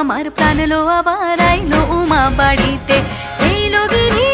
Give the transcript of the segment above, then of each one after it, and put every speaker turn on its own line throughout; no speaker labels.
আমার প্রাণ লো আবার আইলো উমা বাড়িতে এই লগেরই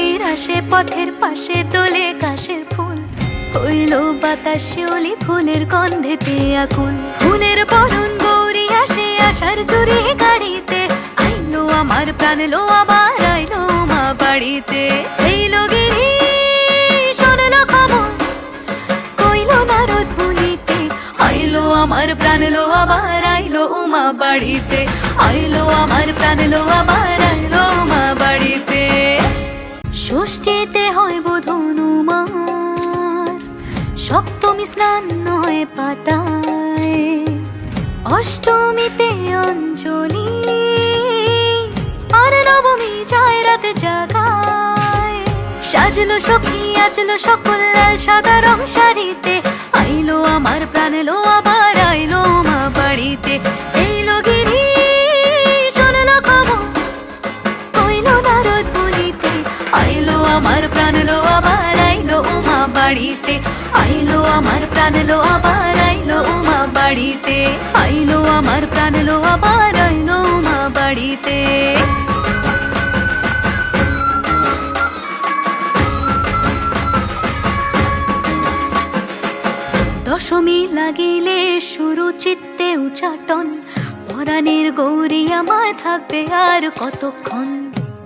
আসে পথের পাশে তোলে কাশের ফুল। হইল বাতাস শিউলি ফুলের গন্ধেতে আকুল। ফুলের বরণ গৌরী আসে আসার চুরি গাড়িতে। আইলো আমার প্রাণ লো আবার, আইলো মা বাড়িতে। এইলো কইলো আমার প্রাণ লো আবার, আইলো উমা বাড়িতে। আইলো আমার প্রাণ লো আবার, আইলো উমা বাড়িতে। ষষ্ঠীতে হয় বোধনুমার সপ্তমী স্নান নয় পাতায়, অষ্টমীতে অঞ্জলি, আর নবমী যায় রাত জাগায়। সাজলো সখী আজলো সকল লাল সাদা রং শাড়িতে, আইলো আমার প্রাণ লো আবার আইলো মা বাড়িতে। আমার প্রাণ লো, আবার আইলো উমা বাড়িতে। আইলো আমার প্রাণ লো, আবার আইলো উমা বাড়িতে। আইলো আমার প্রাণ লো, আবার আইলো উমা বাড়িতে। দশমী লাগিলে শুরু চিত্তে উচাটন। পরাণের গৌরী আমার থাকবে আর কতক্ষণ?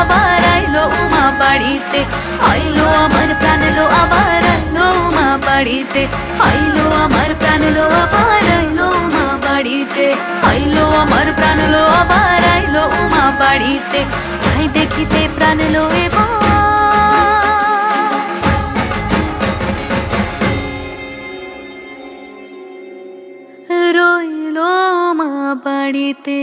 আবার আইলো উমা বাড়িতে। আইলো আমার প্রাণ লো আবার আইলো উমা বাড়িতে। আইলো আমার প্রাণ লো আবার আইলো উমা বাড়িতে। আইলো আমার প্রাণ লো আবার আইলো উমা বাড়িতে। যাই দেখিতে প্রাণ লো এবার। রইল মা বাড়িতে।